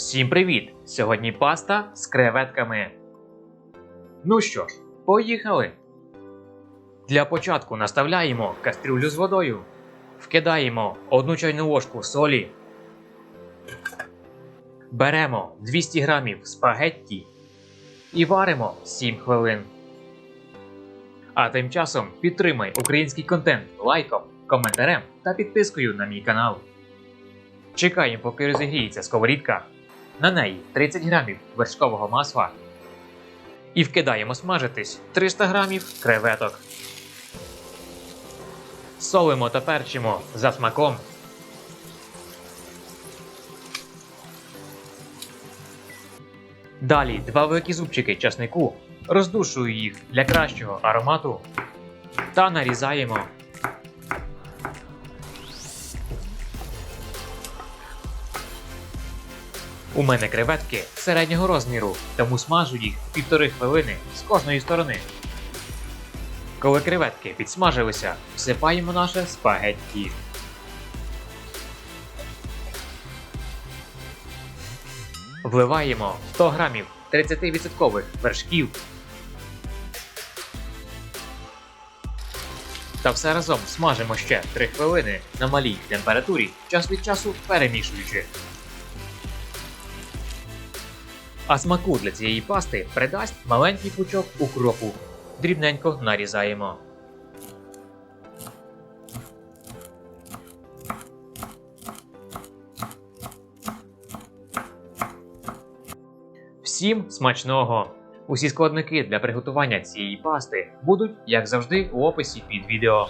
Всім привіт! Сьогодні паста з креветками. Ну що ж, поїхали. Для початку наставляємо кастрюлю з водою. Вкидаємо одну чайну ложку солі. Беремо 200 грамів спагетті і варимо 7 хвилин. А тим часом підтримай український контент лайком, коментарем та підпискою на мій канал. Чекаємо, поки розігріється сковорідка. На неї 30 грамів вершкового масла. І вкидаємо смажитись 300 грамів креветок. Солимо та перчимо за смаком. Далі два великі зубчики часнику. Роздушую їх для кращого аромату. Та нарізаємо. У мене креветки середнього розміру, тому смажу їх півтори хвилини з кожної сторони. Коли креветки підсмажилися, всипаємо наше спагетті. Вливаємо 100 грамів 30% вершків. Та все разом смажимо ще 3 хвилини на малій температурі, час від часу перемішуючи. А смаку для цієї пасти придасть маленький пучок укропу. Дрібненько нарізаємо. Всім смачного! Усі складники для приготування цієї пасти будуть, як завжди, у описі під відео.